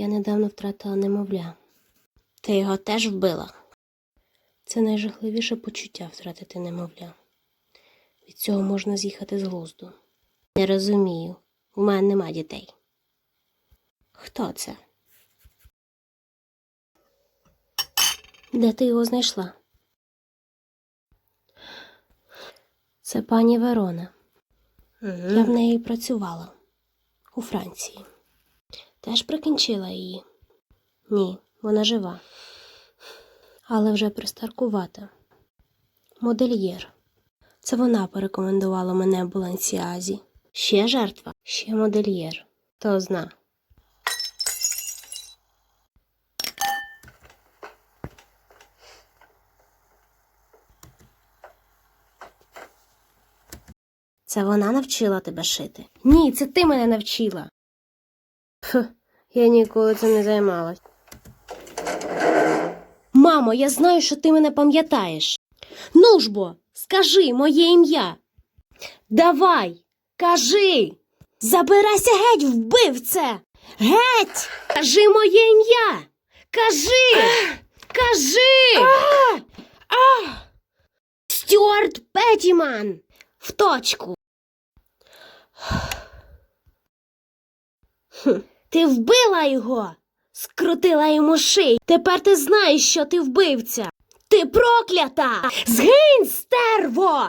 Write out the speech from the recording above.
Я недавно втратила немовля. Ти його теж вбила. Це найжахливіше почуття втратити немовля. Від цього можна з'їхати з глузду. Не розумію. У мене нема дітей. Хто це? Де ти його знайшла? Це пані Верона. Я в неї працювала у Франції. Теж прикінчила її. Ні, вона жива. Але вже пристаркувата. Модельєр. Це вона порекомендувала мене Балансіазі. Ще жертва, ще модельєр. Хто зна. Це вона навчила тебе шити? Ні, це ти мене навчила. Фу, я ніколи цим не займалась. Мамо, я знаю, що ти мене пам'ятаєш. Ну ж бо, скажи моє ім'я. Давай, кажи. Забирайся геть, вбивце. Геть! Кажи моє ім'я. Кажи. Кажи. Стюарт Петтіман. В точку. Ти вбила його, скрутила йому ший. Тепер ти знаєш, що ти вбивця. Ти проклята! Згинь, стерво!